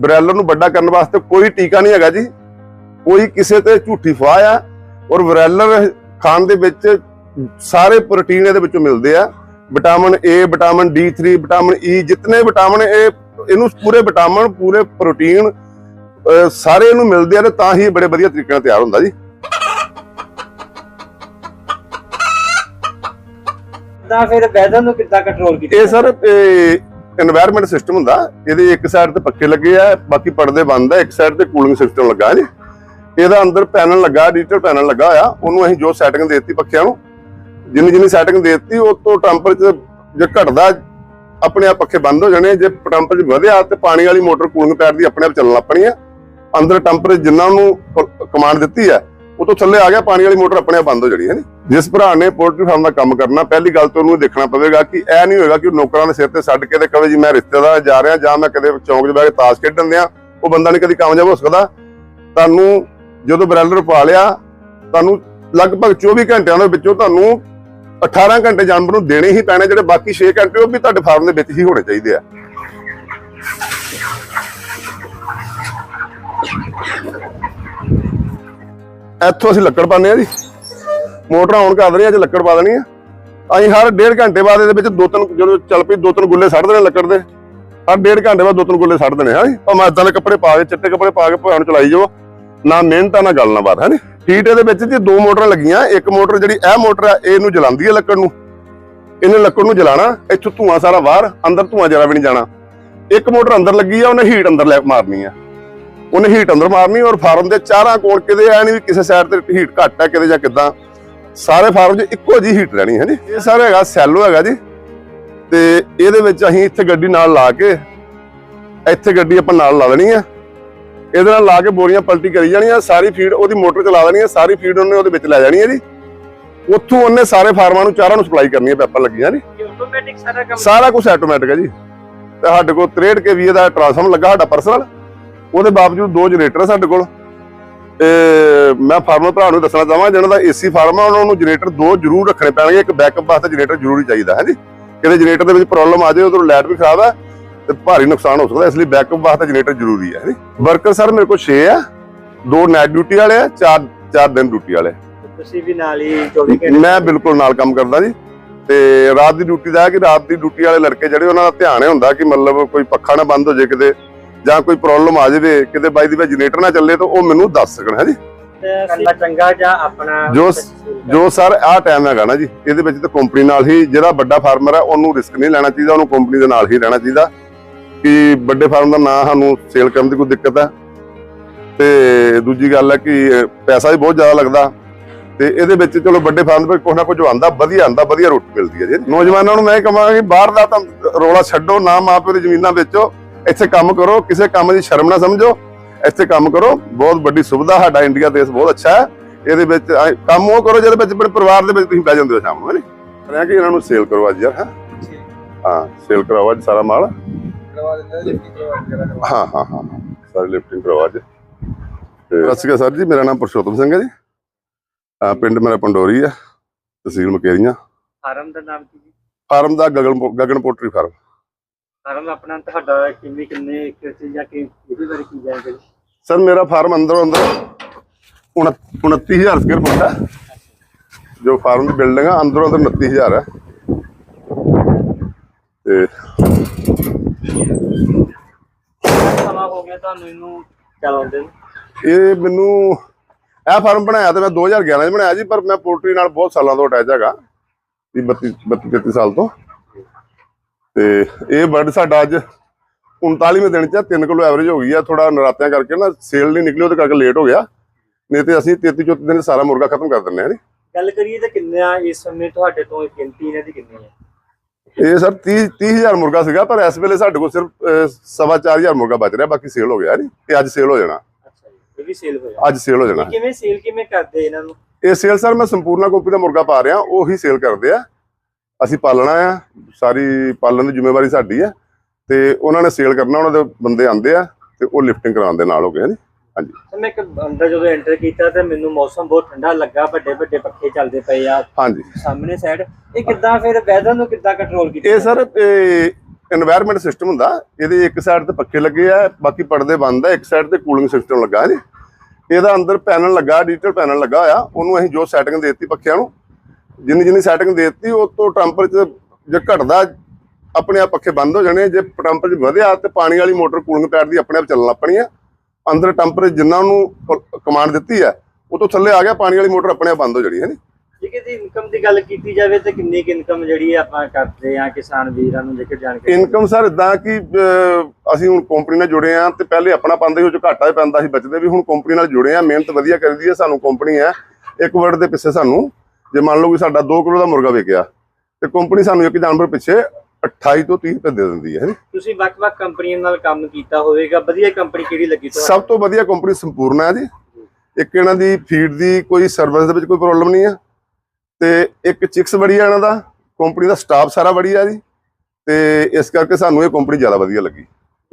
ਬ੍ਰੈਲਰ ਨੂੰ ਵੱਡਾ ਕਰਨ ਵਾਸਤੇ ਕੋਈ ਟੀਕਾ ਨਹੀਂ ਹੈਗਾ ਜੀ। ਕੋਈ ਕਿਸੇ ਤੇ ਝੂਠੀ ਫਵਾਹ ਆ ਔਰ ਬ੍ਰੈਲਰ ਖਾਣ ਦੇ ਵਿੱਚ ਸਾਰੇ ਪ੍ਰੋਟੀਨ ਇਹਦੇ ਵਿੱਚੋਂ ਮਿਲਦੇ ਆ। Vitamin A vitamin D3 vitamin E ਜਿੰਨੇ ਵਿਟਾਮਿਨ ਇਹ ਇਹਨੂੰ ਪੂਰੇ ਵਿਟਾਮਿਨ ਪੂਰੇ ਪ੍ਰੋਟੀਨ ਸਾਰੇ ਇਹਨੂੰ ਮਿਲਦੇ ਆ ਤੇ ਤਾਂ ਹੀ ਬੜੇ ਵਧੀਆ ਤਰੀਕੇ ਨਾਲ ਤਿਆਰ ਹੁੰਦਾ ਜੀ। ਤਾਂ ਫਿਰ ਵੈਦਰ ਨੂੰ ਕਿੱਦਾਂ ਕੰਟਰੋਲ ਕੀਤਾ? ਇਹ ਸਰ এনवायरमेंट ਸਿਸਟਮ ਹੁੰਦਾ, ਇਹਦੇ ਇੱਕ ਸਾਈਡ ਤੇ ਪੱਖੇ ਲੱਗੇ ਆ, ਬਾਕੀ ਪਰਦੇ ਬੰਦ ਆ, ਇੱਕ ਸਾਈਡ ਤੇ ਕੂਲਿੰਗ ਸਿਸਟਮ ਲੱਗਾ ਜੀ। ਇਹਦਾ ਅੰਦਰ ਪੈਨਲ ਲੱਗਾ ਡਿਜੀਟਲ ਪੈਨਲ ਲੱਗਾ ਹੋਇਆ, ਉਹਨੂੰ ਅਸੀਂ ਜੋ ਸੈਟਿੰਗ ਦੇਤੀ ਪੱਖਿਆਂ ਨੂੰ, ਜਿੰਨੀ ਜਿੰਨੀ ਸੈਟਿੰਗ ਦੇ ਦਿੱਤੀ, ਉਹ ਤੋਂ ਟੈਂਪਰੇਚਰ ਜੇ ਘਟਦਾ, ਆਪਣੇ ਆਪ ਪੱਖੇ ਬੰਦ ਹੋ ਜਾਣੇ, ਜੇ ਟੈਂਪਰੇਚਰ ਵਧਿਆ ਤੇ ਪਾਣੀ ਵਾਲੀ ਮੋਟਰ ਕੂਲਿੰਗ ਪੈਡ ਦੀ ਆਪਣੇ ਆਪ ਚੱਲਣ ਲੱਪਣੀ ਆ। ਅੰਦਰ ਟੈਂਪਰੇਚਰ ਜਿੰਨਾ ਨੂੰ ਕਮਾਂਡ ਦਿੱਤੀ ਆ ਉਹ ਤੋਂ ਥੱਲੇ ਆ ਗਿਆ, ਪਾਣੀ ਵਾਲੀ ਮੋਟਰ ਆਪਣੇ ਆਪ ਬੰਦ ਹੋ ਜਾਣੀ, ਹੈ ਨੀ? ਜਿਸ ਭਰਾ ਨੇ ਪੋਲਟਰੀ ਫਾਰਮ ਦਾ ਕੰਮ ਕਰਨਾ, ਪਹਿਲੀ ਗੱਲ ਤਾਂ ਉਹਨੂੰ ਦੇਖਣਾ ਪਵੇਗਾ ਕਿ ਇਹ ਨਹੀਂ ਹੋਏਗਾ ਕਿ ਉਹ ਨੌਕਰਾਂ ਦੇ ਸਿਰ ਤੇ ਛੱਡ ਕੇ ਤੇ ਕਵੇ ਜੀ ਮੈਂ ਰਿਸ਼ਤੇਦਾਰ ਜਾ ਰਿਹਾ ਜਾਂ ਮੈਂ ਕਦੇ ਚੌਂਕ 'ਚ ਬਹਿ ਕੇ ਤਾਸ਼ ਖੇਡਣ ਦਿਆਂ, ਉਹ ਬੰਦਾ ਨਹੀਂ ਕਦੀ ਕਾਮਯਾਬ ਹੋ ਸਕਦਾ। ਤੁਹਾਨੂੰ ਜਦੋਂ ਬ੍ਰੈਲਰ ਪਾ ਲਿਆ ਤੁਹਾਨੂੰ ਲਗਭਗ 24 ਘੰਟਿਆਂ ਦੇ ਵਿੱਚੋਂ ਤੁਹਾਨੂੰ 18 ਘੰਟੇ ਜਾਨਵਰ ਨੂੰ ਦੇਣੇ ਹੀ ਪੈਣੇ, ਜਿਹੜੇ ਬਾਕੀ 6 ਘੰਟੇ ਉਹ ਵੀ ਤੁਹਾਡੇ ਫਾਰਮ ਦੇ ਵਿੱਚ ਹੀ ਹੋਣੇ ਚਾਹੀਦੇ ਆ। ਇੱਥੋਂ ਅਸੀਂ ਲੱਕੜ ਪਾਉਂਦੇ ਆ ਜੀ। ਮੋਟਰ ਆਨ ਕਰ ਦੇਣੀ ਅੱਜ ਲੱਕੜ ਪਾ ਦੇਣੀ ਆ। ਅਸੀਂ ਹਰ ਡੇਢ ਘੰਟੇ ਬਾਅਦ ਇਹਦੇ ਵਿੱਚ ਦੋ ਤਿੰਨ, ਜਦੋਂ ਚੱਲ ਪਈ ਦੋ ਤਿੰਨ ਗੁੱਲੇ ਸੱਟ ਦੇਣੇ ਲੱਕੜ ਦੇ। ਹਰ ਡੇਢ ਘੰਟੇ ਬਾਅਦ ਦੋ ਤਿੰਨ ਗੁੱਲੇ ਸੱਟ ਦੇਣੇ, ਹਾਂ ਜੀ। ਭਾਵੇਂ ਏਦਾਂ ਦੇ ਕੱਪੜੇ ਪਾ ਕੇ, ਚਿੱਟੇ ਕੱਪੜੇ ਪਾ ਕੇ ਭਾਵੇਂ ਚਲਾਈ ਜਾਓ, ਨਾ ਮਿਹਨਤ, ਨਾ ਗੱਲ, ਨਾ ਬਾਤ, ਹੈ ਨੀ ਹੀਟ ਇਹਦੇ ਵਿੱਚ ਜੀ ਦੋ ਮੋਟਰਾਂ ਲੱਗੀਆਂ, ਇੱਕ ਮੋਟਰ ਜਿਹੜੀ ਇਹ ਮੋਟਰ ਆ, ਇਹ ਇਹਨੂੰ ਜਲਾਉਂਦੀ ਹੈ ਲੱਕੜ ਨੂੰ। ਇਹਨੇ ਲੱਕੜ ਨੂੰ ਜਲਾਣਾ, ਇੱਥੋਂ ਧੂਆਂ ਸਾਰਾ ਬਾਹਰ, ਅੰਦਰ ਧੂਆਂ ਜਰਾ ਵੀ ਨਹੀਂ ਜਾਣਾ। ਇੱਕ ਮੋਟਰ ਅੰਦਰ ਲੱਗੀ ਆ, ਉਹਨੇ ਹੀਟ ਅੰਦਰ ਲੈ ਮਾਰਨੀ ਆ। ਉਹਨੇ ਹੀਟ ਅੰਦਰ ਮਾਰਨੀ ਔਰ ਫਾਰਮ ਦੇ ਚਾਰਾਂ ਕੋਲ ਕਿਤੇ ਐ ਨਹੀਂ ਵੀ ਕਿਸੇ ਸਾਈਡ ਤੇ ਹੀਟ ਘੱਟ ਹੈ ਕਿਤੇ ਜਾਂ ਕਿਦਾਂ। ਸਾਰੇ ਫਾਰਮ 'ਚ ਇੱਕੋ ਜੀ ਹੀਟ ਰਹਿਣੀ ਹੈ ਜੀ। ਇਹ ਸਾਰਾ ਹੈਗਾ ਸੈਲੋ ਹੈਗਾ ਜੀ। ਤੇ ਇਹਦੇ ਵਿੱਚ ਅਸੀਂ ਇੱਥੇ ਗੱਡੀ ਨਾਲ ਲਾ ਕੇ ਇੱਥੇ ਗੱਡੀ ਆਪਾਂ ਨਾਲ ਲਾ ਦੇਣੀ ਆ। ਇਹਦੇ ਨਾਲ ਲਾ ਕੇ ਬੋਰੀਆਂ ਪਲਟੀ ਕਰੀ ਜਾਣੀਆਂ ਸਾਰੀ ਫੀਡ ਉਹਦੀ ਮੋਟਰ ਚਲਾ ਦੇਣੀ ਆ ਸਾਰੀ ਫੀਡ ਉਹਨੇ ਉਹਦੇ ਵਿੱਚ ਲੈ ਜਾਣੀ ਹੈ ਜੀ। ਉੱਥੋਂ ਉਹਨੇ ਸਾਰੇ ਫਾਰਮਾਂ ਨੂੰ ਚਾਰਾਂ ਨੂੰ ਸਪਲਾਈ ਕਰਨੀ ਹੈ ਪੈਪਾਂ ਲੱਗੀਆਂ ਜੀ। ਆਟੋਮੈਟਿਕ ਸਾਰਾ ਕੰਮ ਸਾਰਾ ਕੁਝ ਆਟੋਮੈਟਿਕ ਹੈ ਜੀ। ਤੇ ਸਾਡੇ ਕੋਲ 63 ਕੇ ਵੀ ਦਾ ਟਰਾਂਸਫਾਰਮਰ ਲੱਗਾ ਸਾਡਾ ਪਰਸਨਲ ਉਹਦੇ ਬਾਵਜੂਦ ਦੋ ਜਨਰੇਟਰ ਸਾਡੇ ਕੋਲ। ਤੇ ਮੈਂ ਫਾਰਮਰ ਭਰਾ ਨੂੰ ਦੱਸਣਾ ਚਾਹਾਂ ਜਿਹਨਾਂ ਦਾ ਏਸੀ ਫਾਰਮ ਆ ਉਹਨਾਂ ਨੂੰ ਜਨਰੇਟਰ ਦੋ ਜ਼ਰੂਰ ਰੱਖਣੇ ਪੈਣਗੇ। ਇੱਕ ਬੈਕਅਪ ਵਾਸਤੇ ਜਨਰੇਟਰ ਜ਼ਰੂਰੀ ਚਾਹੀਦਾ ਹੈ ਜੀ ਕਿਤੇ ਜਨਰੇਟਰ ਦੇ ਵਿੱਚ ਪ੍ਰੋਬਲਮ ਆ ਜਾਏ ਉਧਰੋਂ ਲਾਈਟ ਵੀ ਖਰਾਬ ਹੈ ਤੇ ਭਾਰੀ ਨੁਕਸਾਨ ਹੋ ਸਕਦਾ ਇਸ ਲਈ ਬੈਕਅਪ ਵਾਸਤੇ ਜਨਰੇਟਰ ਜ਼ਰੂਰੀ ਹੈ ਜੀ ਵਰਕਰ ਸਰ ਮੇਰੇ ਕੋਲ 6 ਆ ਦੋ ਨਾਈਟ ਡਿਊਟੀ ਵਾਲੇ ਆ ਚਾਰ ਚਾਰ ਦਿਨ ਡਿਊਟੀ ਵਾਲੇ। ਤੁਸੀਂ ਵੀ ਨਾਲ ਹੀ 24 ਘੰਟੇ ਮੈਂ ਬਿਲਕੁਲ ਨਾਲ ਕੰਮ ਕਰਦਾ ਜੀ। ਤੇ ਰਾਤ ਦੀ ਡਿਊਟੀ ਦਾ ਹੈ ਕਿ ਰਾਤ ਦੀ ਡਿਊਟੀ ਵਾਲੇ ਲੜਕੇ ਜਿਹੜੇ ਉਹਨਾਂ ਦਾ ਧਿਆਨ ਇਹ ਹੁੰਦਾ ਕਿ ਮਤਲਬ ਕੋਈ ਪੱਖਾ ਨਾ ਬੰਦ ਹੋ ਜਾਏ ਕਿਤੇ। ਜਾਂ ਕੋਈ ਪ੍ਰੋਬਲਮ ਆ ਜਾਵੇ ਕਿਤੇ ਬਾਈ ਦੀ ਜਨਰੇਟਰ ਨਾ ਚੱਲੇ ਤਾਂ ਉਹ ਮੈਨੂੰ ਦੱਸ ਸਕਣ ਹੈ ਜੀ? ਕੰਨਾ ਚੰਗਾ ਜਾਂ ਆਪਣਾ ਜੋ- ਜੋ ਸਰ ਆਹ ਟਾਈਮ ਹੈਗਾ ਨਾ ਜੀ ਇਹਦੇ ਵਿੱਚ ਤਾਂ ਕੰਪਨੀ ਨਾਲ ਹੀ ਜਿਹੜਾ ਵੱਡਾ ਫਾਰਮਰ ਹੈ ਉਹਨੂੰ ਰਿਸਕ ਨਹੀਂ ਲੈਣਾ ਚਾਹੀਦਾ ਉਹਨੂੰ ਕੰਪਨੀ ਦੇ ਨਾਲ ਹੀ ਰਹਿਣਾ ਚਾਹੀਦਾ। ਕਿ ਵੱਡੇ ਫਾਰਮ ਦਾ ਨਾਂ ਸਾਨੂੰ ਸੇਲ ਕਰਨ ਦੀ ਕੋਈ ਦਿੱਕਤ ਹੈ। ਤੇ ਦੂਜੀ ਗੱਲ ਹੈ ਕਿ ਪੈਸਾ ਵੀ ਬਹੁਤ ਜ਼ਿਆਦਾ ਲੱਗਦਾ। ਤੇ ਇਹਦੇ ਵਿੱਚ ਚਲੋ ਵੱਡੇ ਫਾਰਮ ਦੇ ਕੁਛ ਨਾ ਕੁਝ ਆਉਂਦਾ ਵਧੀਆ ਆਉਂਦਾ ਵਧੀਆ ਰੋਟੀ ਮਿਲਦੀ ਹੈ ਜੀ। ਨੌਜਵਾਨਾਂ ਨੂੰ ਮੈਂ ਕਹਾਂਗਾ ਕਿ ਬਾਹਰ ਦਾ ਤਾਂ ਰੋਲਾ ਛੱਡੋ ਨਾ ਮਾਪਿਓ ਦੀ ਜ਼ਮੀਨਾਂ ਵੇਚੋ। ਇੱਥੇ ਕੰਮ ਕਰੋ ਕਿਸੇ ਕੰਮ ਦੀ ਸ਼ਰਮ ਨਾ ਸਮਝੋ। ਇੱਥੇ ਕੰਮ ਕਰੋ ਬਹੁਤ ਵੱਡੀ ਸੁਵਿਧਾ ਸਾਡਾ ਇੰਡੀਆ ਦੇਸ਼ ਬਹੁਤ ਅੱਛਾ ਹੈ। ਇਹਦੇ ਵਿੱਚ ਕੰਮ ਉਹ ਕਰੋ ਜਿਹਦੇ ਵਿੱਚ ਆਪਣੇ ਪਰਿਵਾਰ ਦੇ ਵਿੱਚ ਤੁਸੀਂ ਬਹਿ ਜਾਂਦੇ ਹੋ ਸ਼ਾਮ ਨੂੰ ਹੈ ਨੀ? ਕਿ ਇਹਨਾਂ ਨੂੰ ਸੇਲ ਕਰੋ ਅੱਜ ਯਾਰ ਹੈਂ? ਹਾਂ ਸੇਲ ਕਰਵਾਓ ਅੱਜ ਸਾਰਾ ਮਾਲ। ਕਰਵਾ ਦਿੰਦੇ ਕਰਵਾ ਕਰਵਾ ਹਾਂ ਹਾਂ ਹਾਂ ਸਾਰੀ ਲਿਫਟਿੰਗ ਕਰਵਾਓ ਅੱਜ। ਸਤਿ ਸ਼੍ਰੀ ਅਕਾਲ ਸਰ ਜੀ ਮੇਰਾ ਨਾਮ ਪੁਰਸ਼ੋਤਮ ਸਿੰਘ ਹੈ ਜੀ। ਅਹ ਪਿੰਡ ਮੇਰਾ ਪੰਡੋਰੀ ਹੈ ਤਹਿਸੀਲ ਮਕੇਰੀਆਂ। ਫਾਰਮ ਦਾ ਨਾਮ ਕੀ ਜੀ ਫਾਰਮ ਦਾ Gagan Gagan poultry farm. Farm ਆਪਣਾ ਤੁਹਾਡਾ ਕਿੰਨੇ ਕਿੰਨੇ ਏਕੜ ਜਾਂ ਕਿ ਇਹਦੇ ਬਾਰੇ ਕੀ ਜਾਣਕਾਰੀ? ਸਰ ਮੇਰਾ ਫਾਰਮ ਅੰਦਰੋਂ ਅੰਦਰ 29000 ਸਕੁਅਰ ਫੁੱਟ ਹੈ। ਜੋ ਫਾਰਮ ਦੀ ਬਿਲਡਿੰਗ ਆ ਅੰਦਰੋਂ ਅੰਦਰ 29000 ਹੈ। ਤੇ ਕਿੰਨਾ ਸਮਾਂ ਹੋ ਗਿਆ ਤੁਹਾਨੂੰ ਇਹਨੂੰ ਚਲਾਉਂਦੇ ਨੂੰ? ਇਹ ਮੈਨੂੰ ਇਹ ਫਾਰਮ ਬਣਾਇਆ ਤੇ ਮੈਂ 2011 ਚ ਬਣਾਇਆ ਜੀ ਪਰ ਮੈਂ ਪੋਲਟਰੀ ਨਾਲ ਬਹੁਤ ਸਾਲਾਂ ਤੋਂ ਅਟੈਚ ਹੈਗਾ 32 32 33 ਸਾਲ ਤੋਂ। ਤੇ ਇਹ ਬਰਡ ਸਾਡਾ ਅੱਜ 39ਵੇਂ ਦਿਨ ਚ 3 ਕਿਲੋ ਐਵਰੇਜ ਹੋ ਗਈ ਆ ਥੋੜਾ ਨਰਾਤਿਆਂ ਕਰਕੇ ਨਾ ਸੇਲ ਨਹੀਂ ਨਿਕਲੀ ਉਹਦੇ ਕਰਕੇ ਲੇਟ ਹੋ ਗਿਆ। ਨਹੀਂ ਤੇ ਅਸੀਂ 33 34 ਦਿਨ ਸਾਰਾ ਮੁਰਗਾ ਖਤਮ ਕਰ ਦਿੰਦੇ ਹਾਂ ਜੀ ਗੱਲ ਕਰੀਏ ਤਾਂ ਕਿੰਨਾ ਇਸ ਸਮੇਂ ਤੁਹਾਡੇ ਤੋਂ ਗਿਣਤੀ ਇਹਨਾਂ ਦੀ ਕਿੰਨੀ ਹੈ? ਇਹ ਸਰ 30 30000 ਮੁਰਗਾ ਸੀਗਾ ਪਰ ਇਸ ਵੇਲੇ ਸਾਡੇ ਕੋਲ ਸਿਰਫ ਸਵਾ ਚਾਰ ਹਜ਼ਾਰ ਮੁਰਗਾ ਬਚ ਰਿਹਾ ਬਾਕੀ ਸੇਲ ਹੋ ਗਿਆ ਜੀ ਇਹ ਅੱਜ ਸੇਲ ਹੋ ਜਾਣਾ। ਇਹ ਵੀ ਸੇਲ ਹੋਇਆ। ਅੱਜ ਸੇਲ ਹੋ ਜਾਣਾ। ਕਿਵੇਂ ਸੇਲ ਕਿਵੇਂ ਕਰਦੇ ਇਹਨਾਂ ਨੂੰ? ਇਹ ਸੇਲ ਸਰ ਮੈਂ ਸੰਪੂਰਨਾ ਕਾਪੀ ਦਾ ਮੁਰਗਾ ਪਾ ਰਿਹਾ ਉਹੀ ਸੇਲ ਕਰਦੇ ਆ। ਅਸੀਂ ਪਾਲਣਾ ਆ ਸਾਰੀ ਪਾਲਣ ਦੀ ਜ਼ਿੰਮੇਵਾਰੀ ਸਾਡੀ ਆ ਤੇ ਉਹਨਾਂ ਨੇ ਸੇਲ ਕਰਨਾ ਉਹਨਾਂ ਦੇ ਬੰਦੇ ਆਂਦੇ ਆ ਤੇ ਉਹ ਲਿਫਟਿੰਗ ਕਰਾਉਣ ਦੇ ਨਾਲ ਹੋ ਗਏ ਹਾਂਜੀ। ਮੈਂ ਇੱਕ ਅੰਦਰ ਜਦੋਂ ਐਂਟਰ ਕੀਤਾ ਤੇ ਮੈਨੂੰ ਮੌਸਮ ਬਹੁਤ ਠੰਡਾ ਲੱਗਾ ਵੱਡੇ ਵੱਡੇ ਪੱਖੇ ਚੱਲਦੇ ਪਏ ਆ ਹਾਂਜੀ। ਸਾਹਮਣੇ ਸਾਈਡ ਇਹ ਕਿੱਦਾਂ ਫਿਰ ਵੈਦਰ ਨੂੰ ਕਿੱਦਾਂ ਕੰਟਰੋਲ ਕੀਤਾ? ਇਹ ਸਰ ਇਹ এনवायरमेंट ਸਿਸਟਮ ਹੁੰਦਾ ਇਹਦੇ ਇੱਕ ਸਾਈਡ ਤੇ ਪੱਖੇ ਲੱਗੇ ਆ ਬਾਕੀ ਪਰਦੇ ਬੰਦ ਆ ਇੱਕ ਸਾਈਡ ਤੇ ਕੂਲਿੰਗ ਸਿਸਟਮ ਲੱਗਾ ਹੈ ਇਹਦਾ ਅੰਦਰ ਪੈਨਲ ਲੱਗਾ ਡਿਜੀਟਲ ਪੈਨਲ ਲੱਗਾ ਹੋਇਆ ਉਹਨੂੰ ਅਸੀਂ ਜੋ ਸੈਟਿੰਗ ਦੇ ਦਿੱਤੀ ਪੱਖਿਆਂ ਨੂੰ ਜਿੰਨੀ ਜਿੰਨੀ ਸੈਟਿੰਗ ਦੇਤੀ ਉਹ ਤੋਂ ਟੈਂਪਰੇਚਰ ਜੇ ਘਟਦਾ ਆਪਣੇ ਆਪ ਪੱਖੇ ਬੰਦ ਹੋ ਜਾਣੇ ਜੇ ਟੈਂਪਰੇਚਰ ਵਧਿਆ ਤੇ ਪਾਣੀ ਵਾਲੀ ਮੋਟਰ ਕੂਲਿੰਗ ਪੈਡ ਦੀ ਆਪਣੇ ਆਪ ਚੱਲਣ ਲੱਪਣੀ ਆ। ਅੰਦਰ ਟੈਂਪਰੇਚਰ ਜਿੰਨਾ ਉਹਨੂੰ ਕਮਾਂਡ ਦਿੱਤੀ ਆ ਉਹ ਤੋਂ ਥੱਲੇ ਆ ਗਿਆ ਪਾਣੀ ਵਾਲੀ ਮੋਟਰ ਆਪਣੇ ਆਪ ਬੰਦ ਹੋ ਜਾਣੀ ਹੈ ਨੀ। ਜੇਕਰ ਦੀ ਇਨਕਮ ਦੀ ਗੱਲ ਕੀਤੀ ਜਾਵੇ ਤਾਂ ਕਿੰਨੀ ਕੁ ਇਨਕਮ ਜਿਹੜੀ ਆਪਾਂ ਕਰਦੇ ਆ ਕਿਸਾਨ ਵੀਰਾਂ ਨੂੰ ਜੇਕਰ ਜਾਣਕਾਰੀ ਇਨਕਮ ਸਰ ਇਦਾਂ ਕਿ ਅਸੀਂ ਹੁਣ ਕੰਪਨੀ ਨਾਲ ਜੁੜੇ ਆ ਤੇ ਪਹਿਲੇ ਆਪਣਾ ਪਾਉਂਦੇ ਉਹ ਚ ਘਾਟਾ ਹੀ ਪੈਂਦਾ ਸੀ ਬਚਦੇ ਵੀ ਹੁਣ ਕੰਪਨੀ ਨਾਲ ਜੁੜੇ ਆ ਮਿਹਨਤ ਵਧੀਆ ਕਰਦੀ ਹੈ ਸਾਨੂੰ ਕੰਪਨੀ ਹੈ ਇੱਕ ਵਰਡ ਦੇ ਪਿੱਛੇ ਸਾਨੂੰ ਜੇ ਮੰਨ ਲਓ ਕਿ ਸਾਡਾ 2 ਕਿਲੋ ਦਾ ਮੁਰਗਾ ਵਿਕਿਆ ਤੇ ਕੰਪਨੀ ਸਾਨੂੰ ਇੱਕ ਜਾਨਵਰ ਪਿੱਛੇ 28 ਤੋਂ 30 ਰੁਪਏ ਦੇ ਦਿੰਦੀ ਹੈ ਤੁਸੀਂ ਵੱਖ-ਵੱਖ ਕੰਪਨੀਆਂ ਨਾਲ ਕੰਮ ਕੀਤਾ ਹੋਵੇਗਾ ਵਧੀਆ ਕੰਪਨੀ ਕਿਹੜੀ ਲੱਗੀ ਤੁਹਾਨੂੰ ਸਭ ਤੋਂ ਵਧੀਆ ਕੰਪਨੀ ਸੰਪੂਰਨ ਹੈ ਜੀ। ਇੱਕ ਇਹਨਾਂ ਦੀ ਫੀਡ ਦੀ ਕੋਈ ਸਰਵਿਸ ਦੇ ਵਿੱਚ ਕੋਈ ਪ੍ਰੋਬਲਮ ਨਹੀਂ ਆ ਤੇ ਇੱਕ ਚਿਕਸ ਬੜੀ ਆ ਇਹਨਾਂ ਦਾ ਕੰਪਨੀ ਦਾ ਸਟਾਫ ਸਾਰਾ ਵਧੀਆ ਜੀ। ਤੇ ਇਸ ਕਰਕੇ ਸਾਨੂੰ ਇਹ ਕੰਪਨੀ ਜ਼ਿਆਦਾ ਵਧੀਆ ਲੱਗੀ।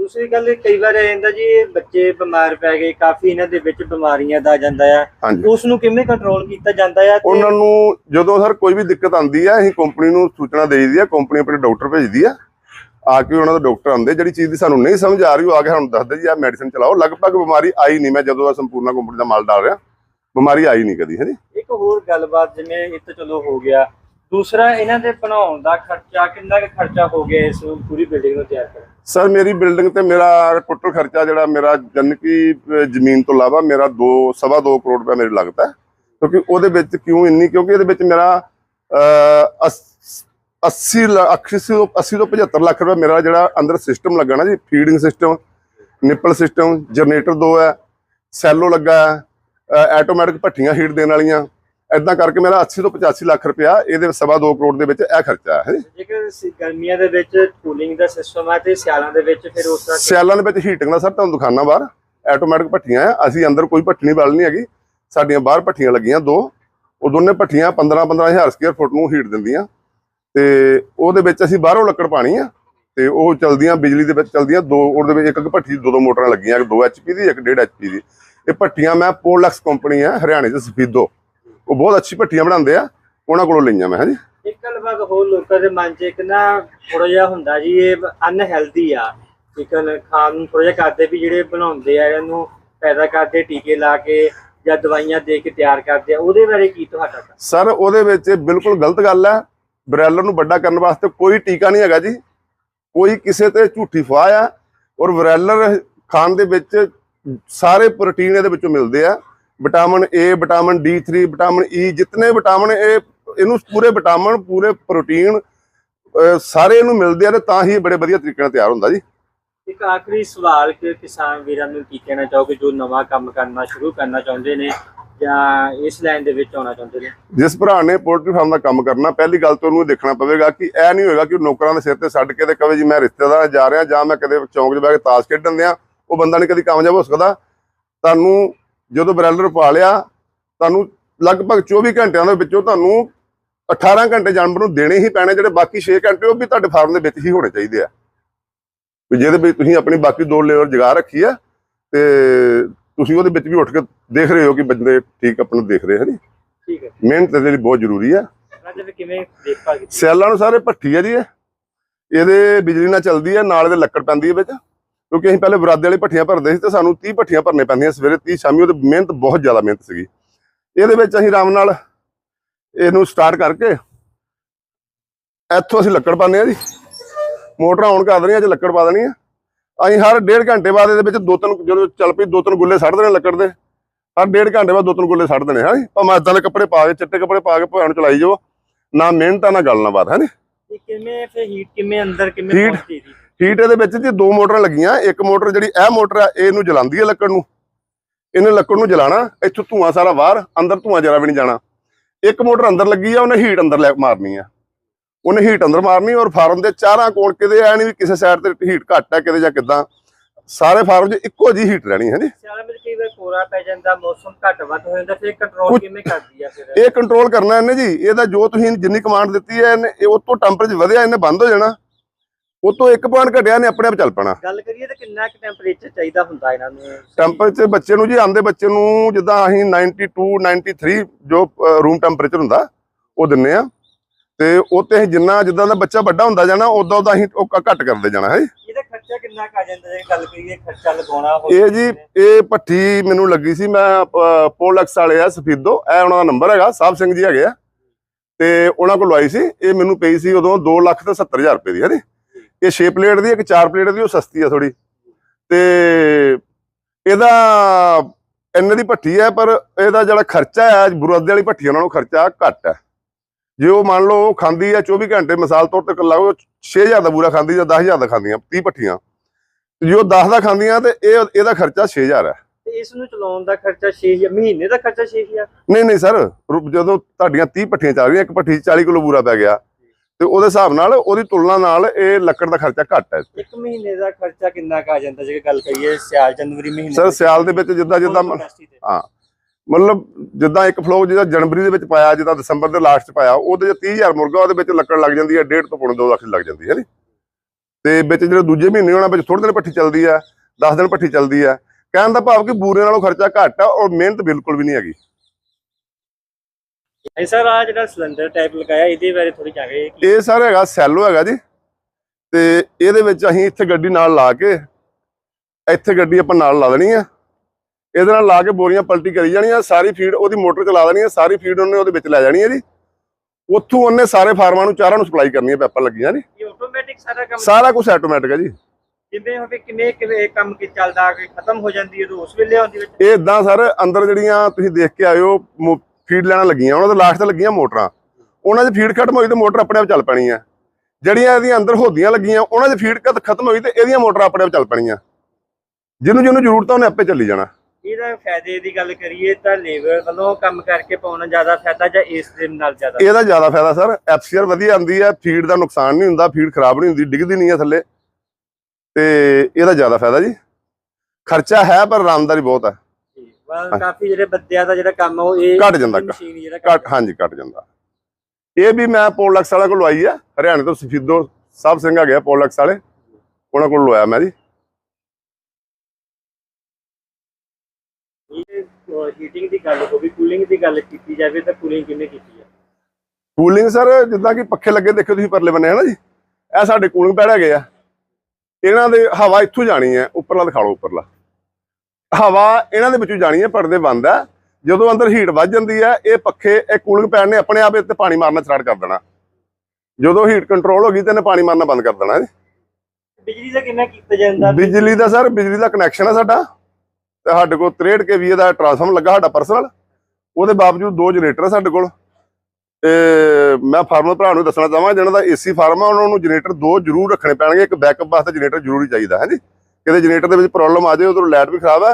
ਦੂਸਰੀ ਗੱਲ ਕਈ ਵਾਰ ਇਹ ਹੁੰਦਾ ਜੀ ਇਹ ਬੱਚੇ ਬਿਮਾਰ ਪੈ ਗਏ ਕਾਫੀ ਇਹਨਾਂ ਦੇ ਵਿੱਚ ਬਿਮਾਰੀਆਂ ਦਾ ਆ ਜਾਂਦਾ ਆ। ਹਾਂਜੀ। ਉਸ ਨੂੰ ਕਿਵੇਂ ਕੰਟਰੋਲ ਕੀਤਾ ਜਾਂਦਾ ਆ ਤੇ ਉਹਨਾਂ ਨੂੰ ਜਦੋਂ ਸਰ ਕੋਈ ਵੀ ਦਿੱਕਤ ਆਉਂਦੀ ਹੈ ਅਸੀਂ ਕੰਪਨੀ ਨੂੰ ਸੂਚਨਾ ਦੇ ਦਈਦੀ ਹੈ ਕੰਪਨੀ ਆਪਣੇ ਡਾਕਟਰ ਭੇਜਦੀ ਹੈ ਆ ਕੇ ਉਹਨਾਂ ਦਾ ਡਾਕਟਰ ਆਉਂਦੇ ਜਿਹੜੀ ਚੀਜ਼ ਦੀ ਸਾਨੂੰ ਨਹੀਂ ਸਮਝ ਆ ਰਹੀ ਉਹ ਆ ਕੇ ਸਾਨੂੰ ਦੱਸਦੇ ਜੀ ਆ ਮੈਡੀਸਿਨ ਚਲਾਓ। ਲਗਭਗ ਬਿਮਾਰੀ ਆਈ ਨਹੀਂ ਮੈਂ ਜਦੋਂ ਦਾ ਸੰਪੂਰਨਾ ਕੰਪਨੀ ਦਾ ਮਾਲ ਡਾਲ ਰਿਹਾ ਬਿਮਾਰੀ ਆਈ ਨਹੀਂ ਕਦੀ ਹੈ ਜੀ। ਇੱਕ ਹੋਰ ਗੱਲਬਾਤ ਜਿਵੇਂ ਇਹ ਤਾਂ ਚਲੋ ਹੋ ਗਿਆ। ਦੂਸਰਾ ਇਹਨਾਂ ਦੇ ਬਣਾਉਣ ਦਾ ਖਰਚਾ ਕਿੰਨਾ ਕੁ ਖਰਚਾ ਹੋ ਗਿਆ ਇਸ ਪੂਰੀ ਬਿਲਡਿੰਗ ਨੂੰ ਤਿਆਰ ਕਰਨ ਸਰ ਮੇਰੀ ਬਿਲਡਿੰਗ ਤੇ ਮੇਰਾ ਟੋਟਲ ਖਰਚਾ ਜਿਹੜਾ ਮੇਰਾ ਜਨ ਕੀ ਜ਼ਮੀਨ ਤੋਂ ਇਲਾਵਾ ਮੇਰਾ 2 ਸਵਾ 2 ਕਰੋੜ ਰੁਪਏ ਮੇਰੇ ਲੱਗਦਾ ਕਿਉਂਕਿ ਉਹਦੇ ਵਿੱਚ ਕਿਉਂ ਇੰਨੀ ਕਿਉਂਕਿ ਇਹਦੇ ਵਿੱਚ ਮੇਰਾ ਅਹ, ਅਸ- 80 ਲੱਖ 80 ਤੋਂ 80 75 ਲੱਖ ਰੁਪਏ ਮੇਰਾ ਜਿਹੜਾ ਅੰਦਰ ਸਿਸਟਮ ਲੱਗਾ ਨਾ ਜੀ feeding system nipple system generator ਦੋ ਹੈ ਸੈਲੋ ਲੱਗਾ ਹੈ ਆਟੋਮੈਟਿਕ ਭੱਠੀਆਂ ਹੀਟ ਦੇਣ ਵਾਲੀਆਂ। ਐਦਾਂ ਕਰਕੇ ਮੇਰਾ 80 ਤੋਂ 85 ਲੱਖ ਰੁਪਇਆ ਇਹਦੇ ਸਵਾ 2 ਕਰੋੜ ਦੇ ਵਿੱਚ ਇਹ ਖਰਚਾ ਹੈ। ਜੇਕਰ ਗਰਮੀਆਂ ਦੇ ਵਿੱਚ ਕੂਲਿੰਗ ਦਾ ਸਿਸਟਮ ਹੈ ਤੇ ਸਿਆਲਾਂ ਦੇ ਵਿੱਚ ਫਿਰ ਉਸ ਤਰ੍ਹਾਂ ਸਿਆਲਾਂ ਦੇ ਵਿੱਚ ਹੀਟਿੰਗ ਦਾ ਸਰ ਤੁਹਾਨੂੰ ਦਿਖਾਣਾ ਬਾਹਰ। ਆਟੋਮੈਟਿਕ ਭੱਠੀਆਂ ਆ। ਅਸੀਂ ਅੰਦਰ ਕੋਈ ਭੱਠੀ ਨਹੀਂ ਬਾਲਣੀ ਹੈਗੀ। ਸਾਡੀਆਂ ਬਾਹਰ ਭੱਠੀਆਂ ਲੱਗੀਆਂ ਦੋ। ਉਹ ਦੋਨੇ ਭੱਠੀਆਂ 15 15000 ਸਕੁਅਰ ਫੁੱਟ ਨੂੰ ਹੀਟ ਦਿੰਦੀਆਂ। ਤੇ ਉਹਦੇ ਵਿੱਚ ਅਸੀਂ ਬਾਹਰੋਂ ਲੱਕੜ ਪਾਣੀ ਆ। ਤੇ ਉਹ ਚਲਦੀਆਂ ਬਿਜਲੀ ਦੇ ਵਿੱਚ ਚਲਦੀਆਂ। ਦੋ ਉਹਦੇ ਵਿੱਚ ਇੱਕ ਇੱਕ ਭੱਠੀ ਦੋ ਦੋ ਮੋਟਰਾਂ ਲੱਗੀਆਂ ਇੱਕ 2 ਐਚਪੀ ਦੀ ਇੱਕ 1.5 ਐਚਪੀ ਦੀ। ਇਹ ਭੱਠੀਆਂ ਮੈਂ ਪੋਲੈਕਸ ਕੰਪਨੀ ਆ ਹਰਿਆਣੇ ਦੇ ਸਫੀਦੋ ਉਹ ਬਹੁਤ ਅੱਛੀ ਭੱਠੀਆਂ ਬਣਾਉਂਦੇ ਆ ਉਹਨਾਂ ਕੋਲੋਂ ਲਈਆਂ ਮੈਂ ਹਾਂਜੀ ਇੱਕ ਗੱਲਬਾਤ ਹੋਰ ਲੋਕਾਂ ਦੇ ਮਨ 'ਚ ਇੱਕ ਨਾ ਥੋੜਾ ਜਿਹਾ ਹੁੰਦਾ ਜੀ ਇਹ ਅਨਹੈਲਦੀ ਆ। ਚਿਕਨ ਖਾਣ ਨੂੰ ਥੋੜਾ ਜਿਹਾ ਕਰਦੇ ਵੀ ਜਿਹੜੇ ਬਣਾਉਂਦੇ ਆ ਇਹਨੂੰ ਪੈਦਾ ਕਰਦੇ ਟੀਕੇ ਲਾ ਕੇ ਜਾਂ ਦਵਾਈਆਂ ਦੇ ਕੇ ਤਿਆਰ ਕਰਦੇ ਆ ਉਹਦੇ ਬਾਰੇ ਕੀ ਤੁਹਾਡਾ? ਸਰ ਉਹਦੇ ਵਿੱਚ ਬਿਲਕੁਲ ਗਲਤ ਗੱਲ ਹੈ ਬ੍ਰੈਲਰ ਨੂੰ ਵੱਡਾ ਕਰਨ ਵਾਸਤੇ ਕੋਈ ਟੀਕਾ ਨਹੀਂ ਹੈਗਾ ਜੀ। ਕੋਈ ਕਿਸੇ ਤੇ ਝੂਠੀ ਫਾਹ ਆ। ਔਰ ਬ੍ਰੈਲਰ ਖਾਣ ਦੇ ਵਿੱਚ ਸਾਰੇ ਪ੍ਰੋਟੀਨ ਇਹਦੇ ਵਿੱਚੋਂ ਮਿਲਦੇ ਆ। Vitamin A vitamin D three vitamin E ਜਿੰਨੇ ਵਿਟਾਮਿਨ ਇਹ ਇਹਨੂੰ ਪੂਰੇ ਵਿਟਾਮਿਨ ਪੂਰੇ ਪ੍ਰੋਟੀਨ ਸਾਰੇ ਇਹਨੂੰ ਮਿਲਦੇ ਆ ਤੇ ਤਾਂ ਹੀ ਬੜੇ ਵਧੀਆ ਤਰੀਕੇ ਨਾਲ ਤਿਆਰ ਹੁੰਦਾ ਜੀ। ਇੱਕ ਆਖਰੀ ਸਵਾਲ ਕਿ ਕਿਸਾਨ ਵੀਰਾਂ ਨੂੰ ਕੀ ਕਹਿਣਾ ਚਾਹੋਗੇ ਜੋ ਨਵਾਂ ਕੰਮ ਕਰਨਾ ਸ਼ੁਰੂ ਕਰਨਾ ਚਾਹੁੰਦੇ ਨੇ ਜਾਂ ਇਸ ਲਾਈਨ ਦੇ ਵਿੱਚ ਆਉਣਾ ਚਾਹੁੰਦੇ ਨੇ? ਜਿਸ ਭਰਾ ਨੇ ਪੋਲਟਰੀ ਫਾਰਮ ਦਾ ਕੰਮ ਕਰਨਾ ਪਹਿਲੀ ਗੱਲ ਤਾਂ ਉਹਨੂੰ ਦੇਖਣਾ ਪਵੇਗਾ ਕਿ ਇਹ ਨਹੀਂ ਹੋਏਗਾ ਕਿ ਉਹ ਨੌਕਰਾਂ ਦੇ ਸਿਰ ਤੇ ਛੱਡ ਕੇ ਤੇ ਕਵੇ ਜੀ ਮੈਂ ਰਿਸ਼ਤੇਦਾਰ ਜਾ ਰਿਹਾ ਜਾਂ ਮੈਂ ਕਦੇ ਚੌਂਕ 'ਚ ਬਹਿ ਕੇ ਤਾਸ਼ ਖੇਡਣ ਦਿਆਂ ਉਹ ਬੰਦਾ ਨਹੀਂ ਕਦੀ ਕਾਮਯਾਬ ਹੋ ਸਕਦਾ। ਤੁਹਾਨੂੰ ਜਦੋਂ ਬ੍ਰੈਲਰ ਪਾ ਲਿਆ ਤੁਹਾਨੂੰ ਲਗਭਗ 24 ਘੰਟਿਆਂ ਦੇ ਵਿੱਚੋਂ ਤੁਹਾਨੂੰ 18 ਘੰਟੇ ਜਾਨਵਰ ਨੂੰ ਦੇਣੇ ਹੀ ਪੈਣੇ ਜਿਹੜੇ ਬਾਕੀ 6 ਘੰਟੇ ਉਹ ਵੀ ਤੁਹਾਡੇ ਫਾਰਮ ਦੇ ਵਿੱਚ ਹੀ ਹੋਣੇ ਚਾਹੀਦੇ ਆ। ਵੀ ਜਿਹਦੇ ਵਿੱਚ ਤੁਸੀਂ ਆਪਣੀ ਬਾਕੀ ਦੋ ਲੇਅਰ ਜਗਾ ਰੱਖੀ ਆ ਤੇ ਤੁਸੀਂ ਉਹਦੇ ਵਿੱਚ ਵੀ ਉੱਠ ਕੇ ਦੇਖ ਰਹੇ ਹੋ ਕਿ ਬੰਦੇ ਠੀਕ ਆਪਣਾ ਦੇਖ ਰਹੇ ਹਨ? ਠੀਕ ਹੈ ਮਿਹਨਤ ਇਹਦੇ ਲਈ ਬਹੁਤ ਜ਼ਰੂਰੀ ਆ। ਰਾਜੇ ਫਿਰ ਕਿਵੇਂ ਦੇਖਭਾਲ ਕੀਤੀ? ਸੈੱਲਾਂ ਨੂੰ ਸਾਰੇ ਭੱਠੀ ਆ ਜੀ ਇਹ। ਇਹਦੇ ਬਿਜਲੀ ਨਾਲ ਚੱਲਦੀ ਆ ਨਾਲ ਇਹਦੇ ਲੱਕੜ ਪੈਂਦੀ ਹੈ ਵਿੱਚ। ਕਿਉਂਕਿ ਅਸੀਂ ਪਹਿਲੇ ਬਰਾਦੇ ਵਾਲੀ ਭੱਠੀਆਂ ਭਰਦੇ ਸੀ ਤੇ ਸਾਨੂੰ 30 ਭੱਠੀਆਂ ਭਰਨੇ ਪੈਂਦੀਆਂ ਸਵੇਰੇ 30 ਸ਼ਾਮੀ ਉਹਦੇ ਮਿਹਨਤ ਬਹੁਤ ਜ਼ਿਆਦਾ ਮਿਹਨਤ ਸੀਗੀ। ਇਹਦੇ ਵਿੱਚ ਅਸੀਂ ਆਰਾਮ ਨਾਲ ਇਹਨੂੰ ਸਟਾਰਟ ਕਰਕੇ ਇੱਥੋਂ ਅਸੀਂ ਲੱਕੜ ਪਾਉਂਦੇ ਆ ਜੀ। ਮੋਟਰਾਂ ਆਨ ਕਰ ਦੇਣੀਆਂ ਜੇ ਲੱਕੜ ਪਾ ਦੇਣੀ ਆ। ਅਸੀਂ ਹਰ ਡੇਢ ਘੰਟੇ ਬਾਅਦ ਇਹਦੇ ਵਿੱਚ ਦੋ ਤਿੰਨ ਜਦੋਂ ਚੱਲ ਪਈ ਦੋ ਤਿੰਨ ਗੁੱਲੇ ਸੱਟ ਦੇਣੇ ਲੱਕੜ ਦੇ। ਹਰ ਡੇਢ ਘੰਟੇ ਬਾਅਦ ਦੋ ਤਿੰਨ ਗੁੱਲੇ ਸੱਟ ਦੇਣੇ ਹਾਂ ਭਾਵੇਂ ਏਦਾਂ ਦੇ ਕੱਪੜੇ ਪਾ ਕੇ ਚਿੱਟੇ ਕੱਪੜੇ ਪਾ ਕੇ ਨੂੰ ਚਲਾਈ ਜਾਓ ਨਾ ਮਿਹਨਤ ਆ ਨਾ ਗੱਲ ਨਾ ਬਾਤ ਹੈ ਨੀ ਕਿਵੇਂ ਫਿਰ ਹੀਟ ਕਿਵੇਂ ਅੰਦਰ ਕਿਵੇਂ ਪਹੁੰਚਦੀ ਹੀਟ ਇਹਦੇ ਵਿੱਚ ਜੀ ਦੋ ਮੋਟਰਾਂ ਲੱਗੀਆਂ ਇੱਕ ਮੋਟਰ ਜਿਹੜੀ ਇਹ ਮੋਟਰ ਆ ਇਹਨੂੰ ਜਲਾਉਂਦੀ ਹੈ ਲੱਕੜ ਨੂੰ। ਇਹਨੇ ਲੱਕੜ ਨੂੰ ਜਲਾਣਾ ਇੱਥੋਂ ਧੂਆਂ ਸਾਰਾ ਬਾਹਰ ਅੰਦਰ ਧੂਆਂ ਜਰਾ ਵੀ ਨਹੀਂ ਜਾਣਾ। ਇੱਕ ਮੋਟਰ ਅੰਦਰ ਲੱਗੀ ਆ ਉਹਨੇ ਹੀਟ ਅੰਦਰ ਲੈ ਮਾਰਨੀ ਆ। ਉਹਨੇ ਹੀਟ ਅੰਦਰ ਮਾਰਨੀ ਔਰ ਫਾਰਮ ਦੇ ਚਾਰਾਂ ਕੋਣ ਕਿਤੇ ਐ ਨਹੀਂ ਵੀ ਕਿਸੇ ਸਾਈਡ ਤੇ ਹੀਟ ਘੱਟ ਹੈ ਕਿਤੇ ਜਾਂ ਕਿਦਾਂ। ਸਾਰੇ ਫਾਰਮ 'ਚ ਇੱਕੋ ਜੀ ਹੀਟ ਰਹਿਣੀ ਹੈ ਜੀ। ਸਿਆਲਾਂ ਵਿੱਚ ਕਈ ਵਾਰ ਕੋਰਾ ਪੈ ਜਾਂਦਾ ਮੌਸਮ ਘੱਟ ਵੱਧ ਹੋ ਜਾਂਦਾ ਫਿਰ ਕੰਟਰੋਲ ਕੁਛ- ਕਿਵੇਂ ਕਰਦੀ ਆ ਫਿਰ? ਇਹ ਕੰਟਰੋਲ ਕਰਨਾ ਇਹਨੇ ਜੀ ਇਹਦਾ ਜੋ ਤੁਸੀਂ ਜਿੰਨੀ ਕਮਾਂਡ ਦਿੱਤੀ ਹੈ ਇਹਨੇ ਇਹ ਉਹ ਤੋਂ ਟੈਂਪਰੇਚਰ ਵਧਿਆ ਇਹਨੇ ਬੰਦ ਹੋ ਜਾਣਾ। ਉਹ ਤੋਂ ਇੱਕ ਪੁਆਇੰਟ ਘਟਿਆ ਇਹਨੇ ਆਪਣੇ ਆਪ ਚੱਲ ਪੈਣਾ। ਗੱਲ ਕਰੀਏ ਤਾਂ ਕਿੰਨਾ ਕੁ ਟੈਂਪਰੇਚਰ ਚਾਹੀਦਾ ਹੁੰਦਾ ਇਹਨਾਂ ਨੂੰ? ਟੈਂਪਰੇਚਰ ਬੱਚੇ ਨੂੰ ਜੀ ਆਂਦੇ ਬੱਚੇ ਨੂੰ ਜਿੱਦਾਂ ਅਸੀਂ 92 93 ਜੋ ਰੂਮ ਟੈਂਪਰੇਚਰ ਹੁੰਦਾ ਉਹ ਦਿੰਨੇ ਆ। ਤੇ ਉਹ ਤੇ ਜਿੰਨਾ ਜਿੱਦਾਂ ਦਾ ਬੱਚਾ ਵੱਡਾ ਹੁੰਦਾ ਜਾਣਾ ਉਦਾਂ ਉਦਾਂ ਅਸੀਂ ਉਹ ਘੱਟ ਕਰਦੇ ਜਾਣਾ ਹੈ ਇਹਦਾ ਖਰਚਾ ਕਿੰਨਾ ਕੁ ਆ ਜਾਂਦਾ ਜੇ ਗੱਲ ਕਰੀਏ ਖਰਚਾ ਲਗਾਉਣਾ ਇਹ ਜੀ ਇਹ ਭੱਠੀ ਮੈਨੂੰ ਲੱਗੀ ਸੀ ਮੈਂ ਪੋਲੈਕਸ ਵਾਲੇ ਆ ਸਫੀਦੋ ਇਹ ਉਹਨਾਂ ਦਾ ਨੰਬਰ ਹੈਗਾ ਸਾਹਿਬ ਸਿੰਘ ਜੀ ਹੈਗੇ ਆ। ਤੇ ਉਹਨਾਂ ਕੋਲ ਲਵਾਈ ਸੀ ਇਹ ਮੈਨੂੰ ਪਈ ਸੀ ਉਦੋਂ 2 ਲੱਖ ਤੇ 70000 ਰੁਪਏ ਦੀ ਹੈ ਨੀ ਇਹ 6 ਪਲੇਟ ਦੀ ਇੱਕ 4 ਪਲੇਟ ਦੀ ਉਹ ਸਸਤੀ ਆ ਥੋੜੀ ਤੇ ਇਹਦਾ ਇੰਨੇ ਦੀ ਭੱਠੀ ਹੈ ਪਰ ਇਹਦਾ ਜਿਹੜਾ ਖਰਚਾ ਹੈ ਬੁਰਦੇ ਵਾਲੀ ਭੱਠੀ ਨਾਲੋਂ ਖਰਚਾ ਘੱਟ ਹੈ। ਜੇ ਉਹ ਮੰਨ ਲਓ ਉਹ ਖਾਂਦੀ ਹੈ 24 ਘੰਟੇ ਮਿਸਾਲ ਤੌਰ ਤੇ ਲਾਓ 6000 ਦਾ ਬੂਰਾ ਖਾਂਦੀ ਜਾਂ 10000 ਦਾ ਖਾਂਦੀਆਂ 30 ਭੱਠੀਆਂ। ਜੇ ਉਹ 10 ਦਾ ਖਾਂਦੀਆਂ ਤੇ ਇਹ ਇਹਦਾ ਖਰਚਾ 6000 ਹੈ। ਇਸ ਨੂੰ ਚਲਾਉਣ ਦਾ ਖਰਚਾ 6000 ਮਹੀਨੇ ਦਾ ਖਰਚਾ 6000 ਨਹੀਂ ਨਹੀਂ ਸਰ ਜਦੋਂ ਤੁਹਾਡੀਆਂ 30 ਭੱਠੀਆਂ ਚੱਲ ਰਹੀਆਂ ਇੱਕ ਭੱਠੀ 'ਚ 40 ਕਿਲੋ ਬੂਰਾ ਪੈ ਗਿਆ। ਤੇ ਉਹਦੇ ਹਿਸਾਬ ਨਾਲ ਉਹਦੀ ਤੁਲਨਾ ਨਾਲ ਇਹ ਲੱਕੜ ਦਾ ਖਰਚਾ ਘੱਟ ਹੈ ਇੱਕ ਮਹੀਨੇ ਦਾ ਖਰਚਾ ਕਿੰਨਾ ਕੁ ਆ ਜਾਂਦਾ ਜੇ ਗੱਲ ਕਰੀਏ ਸਿਆਲ ਜਨਵਰੀ ਮਹੀਨੇ ਸਰ ਸਿਆਲ ਦੇ ਵਿੱਚ ਜਿੱਦਾਂ ਜਿੱਦਾਂ ਹਾਂ ਮਤਲਬ ਜਿੱਦਾਂ ਇੱਕ ਫਲੋ ਜਿਹਦਾ ਜਨਵਰੀ ਦੇ ਵਿੱਚ ਪਾਇਆ ਜਿੱਦਾਂ ਦਸੰਬਰ ਦੇ ਲਾਸਟ 'ਚ ਪਾਇਆ ਉਹਦੇ 'ਚ 30000 ਮੁਰਗਾ ਉਹਦੇ ਵਿੱਚ ਲੱਕੜ ਲੱਗ ਜਾਂਦੀ ਹੈ 1.5 ਤੋਂ ਪੌਣੇ 2 ਲੱਖ ਲੱਗ ਜਾਂਦੀ ਹੈ ਨੀ? ਤੇ ਵਿੱਚ ਜਿਹੜੇ ਦੂਜੇ ਮਹੀਨੇ ਉਹਨਾਂ ਵਿੱਚ ਥੋੜੇ ਦਿਨ ਭੱਠੀ ਚੱਲਦੀ ਹੈ 10 ਦਿਨ ਭੱਠੀ ਚੱਲਦੀ ਹੈ। ਕਹਿਣ ਦਾ ਭਾਵ ਕਿ ਬੂਰੇ ਨਾਲੋਂ ਖਰਚਾ ਘੱਟ ਆ ਔਰ ਮਿਹਨਤ ਬਿਲਕੁਲ ਵੀ ਨਹੀਂ ਹੈਗੀ। ਇਹ ਸਰ ਆ ਜਿਹੜਾ ਸਿਲੰਡਰ ਟਾਈਪ ਲਗਾਇਆ ਇਹਦੇ ਬਾਰੇ ਥੋੜੀ ਜਾਣਕਾਰੀ ਇਹ ਸਰ ਹੈਗਾ ਸੈਲੋ ਹੈਗਾ ਜੀ। ਤੇ ਇਹਦੇ ਵਿੱਚ ਅਸੀਂ ਇੱਥੇ ਗੱਡੀ ਨਾਲ ਲਾ ਕੇ ਇੱਥੇ ਗੱਡੀ ਆਪਾਂ ਨਾਲ ਲਾ ਦੇਣੀ ਆ। ਇਹਦੇ ਨਾਲ ਲਾ ਕੇ ਬੋਰੀਆਂ ਪਲਟੀ ਕਰੀ ਜਾਣੀਆਂ ਸਾਰੀ ਫੀਡ ਉਹਦੀ ਮੋਟਰ ਚਲਾ ਦੇਣੀ ਆ ਸਾਰੀ ਫੀਡ ਉਹਨੇ ਉਹਦੇ ਵਿੱਚ ਲੈ ਜਾਣੀ ਹੈ ਜੀ। ਉੱਥੋਂ ਉਹਨੇ ਸਾਰੇ ਫਾਰਮਾਂ ਨੂੰ ਚਾਰਾਂ ਨੂੰ ਸਪਲਾਈ ਕਰਨੀ ਹੈ ਪੈਪਾਂ ਲੱਗੀਆਂ ਜੀ। ਇਹ ਆਟੋਮੈਟਿਕ ਸਾਰਾ ਕੰਮ ਸਾਰਾ ਕੁਝ ਆਟੋਮੈਟਿਕ ਹੈ ਜੀ। ਜਿਵੇਂ ਹੋਵੇ ਕਿਵੇਂ ਕਿਵੇਂ ਕੰਮ ਕੀ ਚੱਲਦਾ ਕਿ ਖਤਮ ਹੋ ਜਾਂਦੀ ਹੈ ਉਸ ਵੇਲੇ ਆਉਂਦੀ ਵਿੱਚ? ਇਹ ਇਦਾਂ ਸਰ ਅੰਦਰ ਜਿਹੜੀਆਂ ਤੁਸੀਂ ਦੇਖ ਕੇ ਆਇਓ ਫੀਡ ਲੈਣਾ ਲੱਗੀਆਂ ਉਹਨਾਂ ਦੇ ਲਾਸਟ ਤੇ ਲੱਗੀਆਂ ਮੋਟਰਾਂ। ਉਹਨਾਂ 'ਚ ਫੀਡ ਖਤਮ ਹੋਈ ਤੇ ਮੋਟਰ ਆਪਣੇ ਆਪ ਚੱਲ ਪੈਣੀ ਆ। ਜਿਹੜੀਆਂ ਇਹਦੀਆਂ ਅੰਦਰ ਹੋਦੀਆਂ ਲੱਗੀਆਂ ਉਹਨਾਂ 'ਚ ਫੀਡ ਖਤਮ ਹੋਈ ਤੇ ਇਹਦੀਆਂ ਮੋਟਰਾਂ ਆਪਣੇ ਆਪ ਚੱਲ ਪੈਣੀਆਂ। ਜਿਹਨੂੰ ਜਿਹਨੂੰ ਜ਼ਰੂਰਤ ਆ ਉਹਨੇ ਆਪੇ ਚੱਲੀ ਜਾਣਾ। ਇਹਦਾ ਫਾਇਦੇ ਦੀ ਗੱਲ ਕਰੀਏ ਤਾਂ ਲੇਬਰ ਵੱਲੋਂ ਕੰਮ ਕਰਕੇ ਪਾਉਣਾ ਜ਼ਿਆਦਾ ਫਾਇਦਾ ਜਾਂ ਇਸ ਦੇ ਨਾਲ ਜ਼ਿਆਦਾ? ਇਹਦਾ ਜ਼ਿਆਦਾ ਫਾਇਦਾ ਸਰ ਐਫਸੀਆਰ ਵਧੀਆ ਆਉਂਦੀ ਹੈ ਫੀਡ ਦਾ ਨੁਕਸਾਨ ਨਹੀਂ ਹੁੰਦਾ ਫੀਡ ਖਰਾਬ ਨਹੀਂ ਹੁੰਦੀ ਡਿੱਗਦੀ ਨਹੀਂ ਹੈ ਥੱਲੇ। ਤੇ ਇਹਦਾ ਜ਼ਿਆਦਾ ਫਾਇਦਾ ਜੀ। ਖਰਚਾ ਹੈ ਪਰ ਆਰਾਮਦਾਰੀ ਬਹੁਤ ਹੈ ਕਾਫੀ ਜਿਹੜੇ ਬੱਦਿਆਂ ਦਾ ਜਿਹੜਾ ਕੰਮ ਆ ਉਹ ਇਹ ਘੱਟ ਜਾਂਦਾ, ਮਸ਼ੀਨ ਜਿਹੜਾ ਘੱਟ ਹਾਂਜੀ ਘੱਟ ਜਾਂਦਾ। ਇਹ ਵੀ ਮੈਂ ਪੋਲੈਕਸ ਵਾਲਾ ਕੋਲ ਲਵਾਈ ਆ ਹਰਿਆਣੇ ਤੋਂ ਸਫੀਦੋ ਸਾਹਿਬ ਸਿੰਘ ਆ ਗਿਆ ਪੋਲੈਕਸ ਵਾਲੇ ਉਹਨਾਂ ਕੋਲ ਲਵਾਇਆ ਮੈਂ ਜੀ। ਹੀਟਿੰਗ ਦੀ ਗੱਲ ਹੋਵੇ ਕੂਲਿੰਗ ਦੀ ਗੱਲ ਕੀਤੀ ਜਾਵੇ ਤਾਂ ਕੂਲਿੰਗ ਕਿਵੇਂ ਕੀਤੀ ਹੈ ਕੂਲਿੰਗ ਸਰ ਜਿੱਦਾਂ ਕਿ ਪੱਖੇ ਲੱਗੇ ਦੇਖੋ ਤੁਸੀਂ ਪਰਲੇ ਬੰਨੇ ਹਨਾ ਜੀ? ਇਹ ਸਾਡੇ ਕੂਲਿੰਗ ਪੈਡ ਹੈਗੇ ਆ। ਇਹਨਾਂ ਦੇ ਹਵਾ ਇੱਥੋਂ ਜਾਣੀ ਹੈ ਉੱਪਰਲਾ ਦਿਖਾ ਲਓ ਉੱਪਰਲਾ। ਹਵਾ ਇਹਨਾਂ ਦੇ ਵਿੱਚੋਂ ਜਾਣੀ ਹੈ ਪਰਦੇ ਬੰਦ ਆ ਜਦੋਂ ਅੰਦਰ ਹੀਟ ਵੱਧ ਜਾਂਦੀ ਹੈ ਇਹ ਪੱਖੇ ਇਹ ਕੂਲਿੰਗ ਪੈਡ ਨੇ ਆਪਣੇ ਆਪ ਇੱਥੇ ਪਾਣੀ ਮਾਰਨਾ ਸਟਾਰਟ ਕਰ ਦੇਣਾ। ਜਦੋਂ ਹੀਟ ਕੰਟਰੋਲ ਹੋ ਗਈ ਤੇ ਇਹਨੇ ਪਾਣੀ ਮਾਰਨਾ ਬੰਦ ਕਰ ਦੇਣਾ ਜੀ। ਬਿਜਲੀ ਦਾ ਕਿਵੇਂ ਕੀਤਾ ਜਾਂਦਾ? ਬਿਜਲੀ ਦਾ ਸਰ ਬਿਜਲੀ ਦਾ ਕਨੈਕਸ਼ਨ ਹੈ ਸਾਡਾ। ਤੇ ਸਾਡੇ ਕੋਲ 63 ਕੇਵੀ ਦਾ ਟਰਾਂਸਫਾਰਮਰ ਲੱਗਾ ਸਾਡਾ ਪਰਸਨਲ ਉਹਦੇ ਬਾਵਜੂਦ ਦੋ ਜਨਰੇਟਰ ਸਾਡੇ ਕੋਲ। ਤੇ ਮੈਂ ਫਾਰਮਰ ਭਰਾ ਨੂੰ ਦੱਸਣਾ ਚਾਹਾਂਗਾ ਜਿਹਨਾਂ ਦਾ ਏਸੀ ਫਾਰਮ ਆ ਉਹਨਾਂ ਨੂੰ ਜਨਰੇਟਰ ਦੋ ਜ਼ਰੂਰ ਰੱਖਣੇ ਪੈਣਗੇ। ਇੱਕ ਬੈਕਅਪ ਵਾਸਤੇ ਜਨਰੇਟਰ ਜ਼ਰੂਰੀ ਚਾਹੀਦਾ ਹੈ ਜੀ। ਕਿਤੇ ਜਨਰੇਟਰ ਦੇ ਵਿੱਚ ਪ੍ਰੋਬਲਮ ਆ ਜਾਏ ਉਧਰੋਂ ਲਾਈਟ ਵੀ ਖਰਾਬ ਹੈ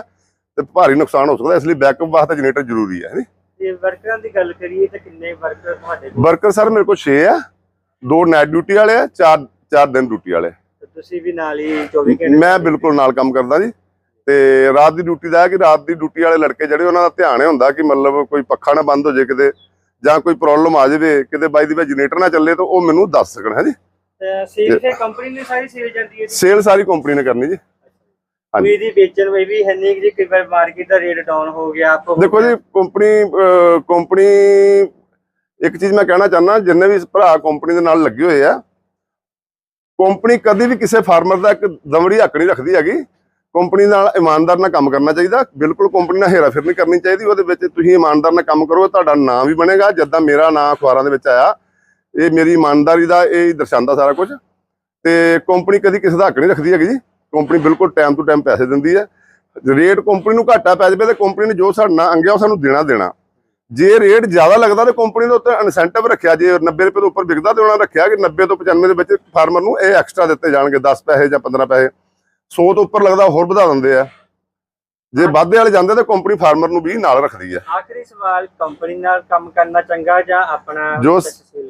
ਤੇ ਭਾਰੀ ਨੁਕਸਾਨ ਹੋ ਸਕਦਾ ਇਸ ਲਈ ਬੈਕਅਪ ਵਾਸਤੇ ਜਨਰੇਟਰ ਜ਼ਰੂਰੀ ਹੈ ਜੀ ਤੇ ਵਰਕਰਾਂ ਦੀ ਗੱਲ ਕਰੀਏ ਤਾਂ ਕਿੰਨੇ ਵਰਕਰ ਤੁਹਾਡੇ ਕੋਲ? ਵਰਕਰ ਸਰ ਮੇਰੇ ਕੋਲ 6 ਆ ਦੋ ਨਾਈਟ ਡਿਊਟੀ ਵਾਲੇ ਆ ਚਾਰ ਚਾਰ ਦਿਨ ਡਿਊਟੀ ਵਾਲੇ ਤੁਸੀਂ ਵੀ ਨਾਲ ਹੀ 24 ਘੰਟੇ ਮੈਂ ਬਿਲਕੁਲ ਨਾਲ ਕੰਮ ਕਰਦਾ ਜੀ ਤੇ ਰਾਤ ਦੀ ਡਿਊਟੀ ਦਾ ਹੈ ਕਿ ਰਾਤ ਦੀ ਡਿਊਟੀ ਵਾਲੇ ਲੜਕੇ ਜਿਹੜੇ ਉਹਨਾਂ ਦਾ ਧਿਆਨ ਇਹ ਹੁੰਦਾ ਕਿ ਮਤਲਬ ਕੋਈ ਪੱਖਾ ਨਾ ਬੰਦ ਹੋ ਜਾਏ ਕਿਤੇ ਜਾਂ ਕੋਈ ਪ੍ਰੋਬਲਮ ਆ ਜਾਵੇ ਕਿਤੇ ਬਾਈ ਦੀ ਵੇ ਜਨਰੇਟਰ ਨਾ ਚੱਲੇ ਤਾਂ ਉਹ ਮੈਨੂੰ ਦੱਸ ਸਕਣ ਹੈ ਜੀ ਸੇਲ ਤੇ ਕੰਪਨੀ ਨੇ ਸਾਰੀ ਸੇਲ ਜਾਂਦੀ ਹੈ ਜੀ? ਸੇਲ ਸਾਰੀ ਕੰਪਨੀ ਨੇ ਕਰਨੀ ਜੀ। ਕੋਈ ਦੀ ਵੇਚਣ ਵੀ ਵੀ ਹੈ ਨਹੀਂ ਜੀ ਕਈ ਵਾਰ ਮਾਰਕੀਟ ਦਾ ਰੇਟ ਡਾਊਨ ਹੋ ਗਿਆ ਹੋ ਦੇਖੋ। ਜੀ ਕੰਪਨੀ ਕੰਪਨੀ ਇੱਕ ਚੀਜ਼ ਮੈਂ ਕਹਿਣਾ ਚਾਹੁੰਦਾ ਜਿੰਨੇ ਵੀ ਭਰਾ ਕੰਪਨੀ ਦੇ ਨਾਲ ਲੱਗੇ ਹੋਏ ਆ ਕੰਪਨੀ ਕਦੀ ਵੀ ਕਿਸੇ ਫਾਰਮਰ ਦਾ ਇੱਕ ਦਮੜੀ ਹੱਕ ਨਹੀਂ ਰੱਖਦੀ ਹੈਗੀ। ਕੰਪਨੀ ਨਾਲ ਇਮਾਨਦਾਰ ਨਾਲ ਕੰਮ ਕਰਨਾ ਚਾਹੀਦਾ। ਬਿਲਕੁਲ ਕੰਪਨੀ ਨਾਲ ਹੇਰਾਫੇਰੀ ਨਹੀਂ ਕਰਨੀ ਚਾਹੀਦੀ। ਉਹਦੇ ਵਿੱਚ ਤੁਸੀਂ ਇਮਾਨਦਾਰ ਨਾਲ ਕੰਮ ਕਰੋ ਤੁਹਾਡਾ ਨਾਮ ਵੀ ਬਣੇਗਾ। ਜਦਾਂ ਮੇਰਾ ਨਾਮ ਅਖਬਾਰਾਂ ਦੇ ਵਿੱਚ ਆਇਆ ਇਹ ਮੇਰੀ ਇਮਾਨਦਾਰੀ ਦਾ ਇਹ ਦਰਸਾਉਂਦਾ ਸਾਰਾ ਕੁਝ। ਤੇ ਕੰਪਨੀ ਕਦੀ ਕਿਸੇ ਦਾ ਹੱਕ ਨਹੀਂ ਰੱਖਦੀ ਹੈਗੀ ਜੀ। ਕੰਪਨੀ ਬਿਲਕੁਲ ਟਾਈਮ ਟੂ ਟਾਈਮ ਪੈਸੇ ਦਿੰਦੀ ਹੈ। ਰੇਟ ਕੰਪਨੀ ਨੂੰ ਘਾਟਾ ਪੈ ਜਾਵੇ ਤੇ ਕੰਪਨੀ ਨੇ ਜੋ ਸਾਡੇ ਅੰਗਿਆ ਉਹ ਸਾਨੂੰ ਦੇਣਾ ਦੇਣਾ। ਜੇ ਰੇਟ ਜ਼ਿਆਦਾ ਲੱਗਦਾ ਤੇ ਕੰਪਨੀ ਦੇ ਉੱਤੇ ਇਨਸੈਂਟਿਵ ਰੱਖਿਆ ਜੇ 90 ਰੁਪਏ ਤੋਂ ਉੱਪਰ ਵਿਕਦਾ ਤੇ ਉਹਨਾਂ ਰੱਖਿਆ ਕਿ 90 ਤੋਂ 95 ਦੇ ਵਿੱਚ ਫਾਰਮਰ ਨੂੰ ਇਹ ਐਕਸਟਰਾ ਦਿੱਤੇ ਜਾਣਗੇ 10 ਪੈਸੇ ਜਾਂ 15 ਪੈਸੇ। 100 ਤੋਂ ਉੱਪਰ ਲੱਗਦਾ ਹੋਰ ਵਧਾ ਦਿੰਦੇ ਆ। ਜੇ ਵਾਧੇ ਵਾਲੇ ਜਾਂਦੇ ਤਾਂ ਕੰਪਨੀ ਫਾਰਮਰ ਨੂੰ ਵੀ ਨਾਲ ਰੱਖਦੀ ਆ ਆਖਰੀ ਸਵਾਲ ਕੰਪਨੀ ਨਾਲ ਕੰਮ ਕਰਨਾ ਚੰਗਾ ਜਾਂ ਆਪਣਾ ਜੋ-?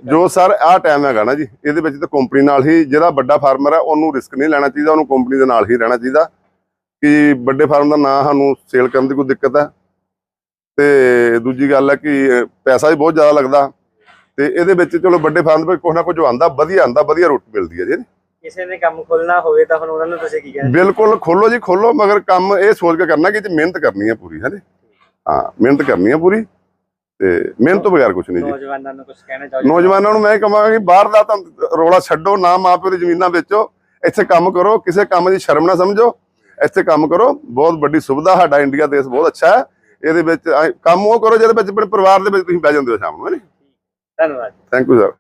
ਜੋ ਸਰ ਆਹ ਟਾਈਮ ਹੈਗਾ ਨਾ ਜੀ ਇਹਦੇ ਵਿੱਚ ਤਾਂ ਕੰਪਨੀ ਨਾਲ ਹੀ ਜਿਹੜਾ ਵੱਡਾ ਫਾਰਮਰ ਹੈ ਉਹਨੂੰ ਰਿਸਕ ਨਹੀਂ ਲੈਣਾ ਚਾਹੀਦਾ ਉਹਨੂੰ ਕੰਪਨੀ ਦੇ ਨਾਲ ਹੀ ਰਹਿਣਾ ਚਾਹੀਦਾ। ਕਿ ਵੱਡੇ ਫਾਰਮ ਦਾ ਨਾਂ ਸਾਨੂੰ ਸੇਲ ਕਰਨ ਦੀ ਕੋਈ ਦਿੱਕਤ ਹੈ। ਤੇ ਦੂਜੀ ਗੱਲ ਹੈ ਕਿ ਪੈਸਾ ਵੀ ਬਹੁਤ ਜ਼ਿਆਦਾ ਲੱਗਦਾ। ਤੇ ਇਹਦੇ ਵਿੱਚ ਚਲੋ ਵੱਡੇ ਫਾਰਮ ਦੇ ਕੁਛ ਨਾ ਕੁਝ ਆਉਂਦਾ ਵਧੀਆ ਆਉਂਦਾ ਵਧੀਆ ਰੋਟੀ ਮਿਲਦੀ ਹੈ ਜੀ। ਕਿਸੇ ਨੇ ਕੰਮ ਖੋਲਣਾ ਹੋਵੇ ਤਾਂ ਹੁਣ ਉਹਨਾਂ ਨੂੰ ਤੁਸੀਂ ਕੀ ਕਹਿੰਦੇ ਬਿਲਕੁਲ ਖੋਲੋ ਜੀ ਖੋਲੋ ਮਗਰ ਕੰਮ ਇਹ ਸੋਚ ਕੇ ਕਰਨਾ ਕਿ ਮਿਹਨਤ ਕਰਨੀ ਹੈ ਪੂਰੀ ਹੈ ਜੀ? ਹਾਂ ਮਿਹਨਤ ਕਰਨੀ ਹੈ ਪੂਰੀ। ਤੇ ਮਿਹਨਤ ਤੋਂ ਬਗੈਰ ਕੁਝ ਨਹੀਂ ਜੀ। ਨੌਜਵਾਨਾਂ ਨੂੰ ਕੁਝ ਕਹਿਣਾ ਚਾਹੋ ਨੌਜਵਾਨਾਂ ਨੂੰ ਮੈਂ ਕਹਾਂਗਾ ਕਿ ਬਾਹਰ ਦਾ ਤਾਂ ਰੋਲਾ ਛੱਡੋ ਨਾ ਮਾਪਿਓ ਦੀ ਜ਼ਮੀਨਾਂ ਵੇਚੋ ਇੱਥੇ ਕੰਮ ਕਰੋ ਕਿਸੇ ਕੰਮ ਦੀ ਸ਼ਰਮ ਨਾ ਸਮਝੋ ਇੱਥੇ ਕੰਮ ਕਰੋ ਬਹੁਤ ਵੱਡੀ ਸੁਵਿਧਾ ਸਾਡਾ ਇੰਡੀਆ ਦੇਸ਼ ਬਹੁਤ ਅੱਛਾ ਹੈ ਇਹਦੇ ਵਿੱਚ ਕੰਮ ਉਹ ਕਰੋ ਜਿਹਦੇ ਵਿੱਚ ਆਪਣੇ ਪਰਿਵਾਰ ਦੇ ਵਿੱਚ ਤੁਸੀਂ ਬਹਿ ਜਾਂਦੇ ਹੋ ਸ਼ਾਮ ਨੂੰ ਹੈ ਧੰਨਵਾਦ। Thank you sir